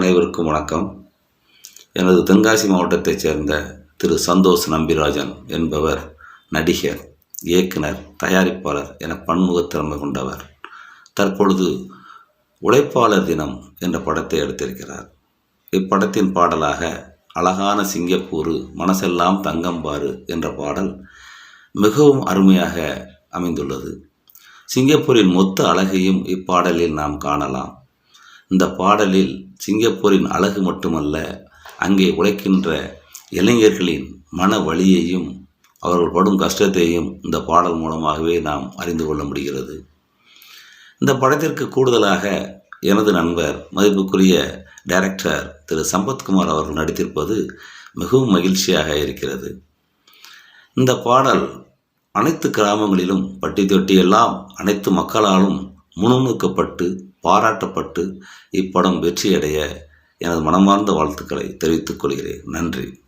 அனைவருக்கும் வணக்கம். எனது தென்காசி மாவட்டத்தைச் சேர்ந்த திரு சந்தோஷ் நம்பிராஜன் என்பவர் நடிகர் இயக்குனர் தயாரிப்பாளர் என பன்முகத்திறமை கொண்டவர். தற்பொழுது உழைப்பாளர் தினம் என்ற படத்தை எடுத்திருக்கிறார். இப்படத்தின் பாடலாக அழகான சிங்கப்பூரு மனசெல்லாம் தங்கம்பாறு என்ற பாடல் மிகவும் அருமையாக அமைந்துள்ளது. சிங்கப்பூரின் மொத்த அழகையும் இப்பாடலில் நாம் காணலாம். இந்த பாடலில் சிங்கப்பூரின் அழகு மட்டுமல்ல அங்கே உழைக்கின்ற இளைஞர்களின் மன வழியையும் அவர்கள் படும் கஷ்டத்தையும் இந்த பாடல் மூலமாகவே நாம் அறிந்து கொள்ள முடிகிறது. இந்த படத்திற்கு கூடுதலாக எனது நண்பர் மதிப்புக்குரிய டைரக்டர் திரு. சம்பத்குமார் அவர்கள் நடித்திருப்பது மிகவும் மகிழ்ச்சியாக இருக்கிறது. இந்த பாடல் அனைத்து கிராமங்களிலும் பட்டி தொட்டி எல்லாம் அனைத்து மக்களாலும் முணுமுணுக்கப்பட்டு பாராட்டப்பட்டு இப்படம் வெற்றியடைய எனது மனமார்ந்த வாழ்த்துக்களை தெரிவித்துக் கொள்கிறேன். நன்றி.